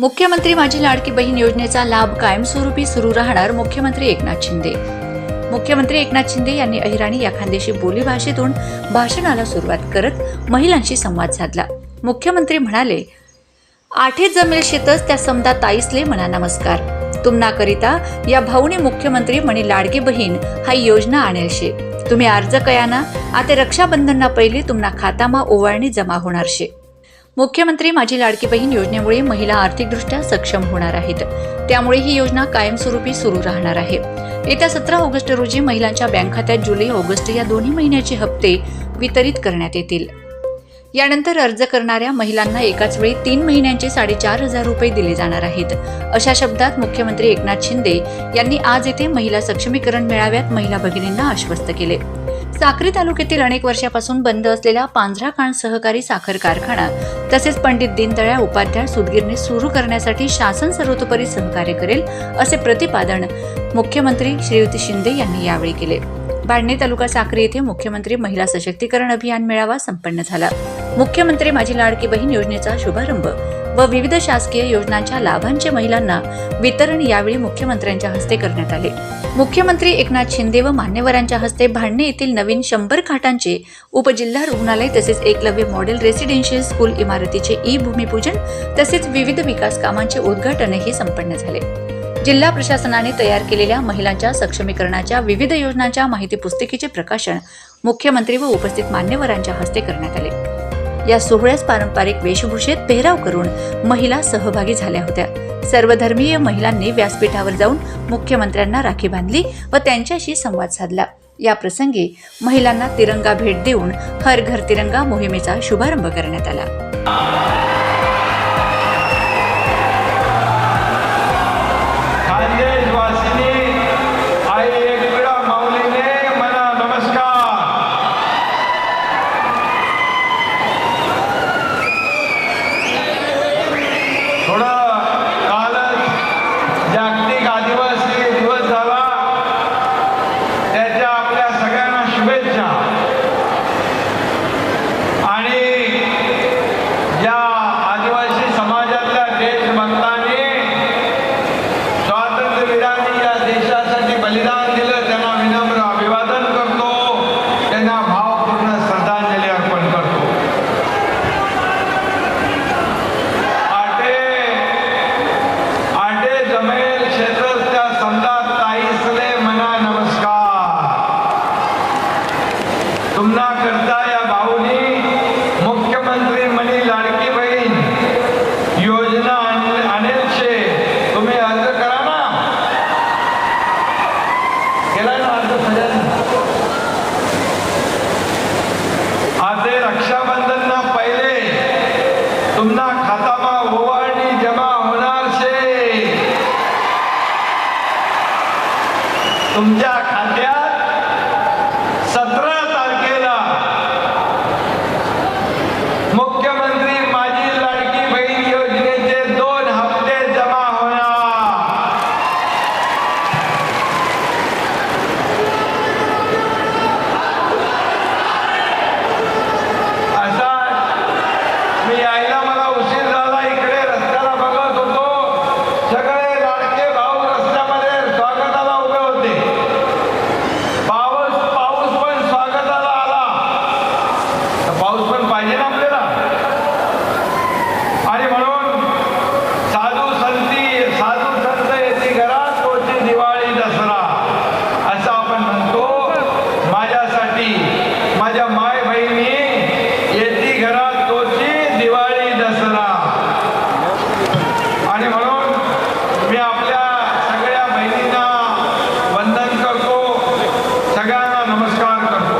मुख्यमंत्री माझी लाडकी बहीण योजनेचा लाभ कायमस्वरूपी सुरू राहणार मुख्यमंत्री एकनाथ शिंदे. मुख्यमंत्री एकनाथ शिंदे यांनी अहिराणी या खानदेशी बोलीभाषेतून भाषणाला सुरुवात करत महिलांशी संवाद साधला. मुख्यमंत्री म्हणाले आठे जमेल शेतच त्या समदा ताईसले म्हणा नमस्कार. तुमनाकरिता या भाऊने मुख्यमंत्री म्हणे लाडकी बहीण हा योजना आणेल शे तुम्ही अर्ज कयाना आता रक्षाबंधनना पहिले तुमना खातामा ओवाळणी जमा होणार शे मुख्यमंत्री माझी लाडकी बहीण योजनेमुळे महिला आर्थिकदृष्ट्या सक्षम होणार आहेत. त्यामुळे ही योजना कायमस्वरूपी सुरू राहणार आहे. येत्या सतरा ऑगस्ट रोजी महिलांच्या बँक खात्यात जुलै ऑगस्ट या दोन्ही महिन्याचे हप्ते वितरित करण्यात येतील. यानंतर अर्ज करणाऱ्या महिलांना एकाच वेळी तीन महिन्यांचे साडेचार हजार रुपये दिले जाणार आहेत. अशा शब्दात मुख्यमंत्री एकनाथ शिंदे यांनी आज येथे महिला सक्षमीकरण मेळाव्यात महिला भगिनींना आश्वस्त केले. साक्री तालुक्यातील अनेक वर्षापासून बंद असलेला पांझरा खाण सहकारी साखर कारखाना तसेच पंडित दीनदयाळ उपाध्याय सुदगिरणी सुरू करण्यासाठी शासन सर्वतोपरी सहकार्य करेल असे प्रतिपादन मुख्यमंत्री श्रीयुती शिंदे यांनी यावेळी केले. बाडणे तालुका साक्री येथे मुख्यमंत्री महिला सशक्तीकरण अभियान मेळावा संपन्न झाला. मुख्यमंत्री माझी लाडकी बहीण योजनेचा शुभारंभ व विविध शासकीय योजनांच्या लाभांचे महिलांना वितरण यावेळी मुख्यमंत्र्यांच्या हस्ते करण्यात आले. मुख्यमंत्री एकनाथ शिंदे व मान्यवरांच्या हस्ते भांडणे येथील नवीन शंभर खाटांचे उपजिल्हा रुग्णालय तसेच एकलव्य मॉडेल रेसिडेन्शियल स्कूल इमारतीचे ई भूमिपूजन तसेच विविध विकास कामांचे उद्घाटनही संपन्न झाले. जिल्हा प्रशासनाने तयार केलेल्या महिलांच्या सक्षमीकरणाच्या विविध योजनांच्या माहिती पुस्तिकेचे प्रकाशन मुख्यमंत्री व उपस्थित मान्यवरांच्या हस्ते करण्यात आले. या सोहळ्यास पारंपरिक वेशभूषेत पेहराव करून महिला सहभागी झाल्या होत्या. सर्वधर्मीय महिलांनी व्यासपीठावर जाऊन मुख्यमंत्र्यांना राखी बांधली व त्यांच्याशी संवाद साधला. या प्रसंगी महिलांना तिरंगा भेट देऊन हर घर तिरंगा मोहिमेचा शुभारंभ करण्यात आला. तुमच्या chaga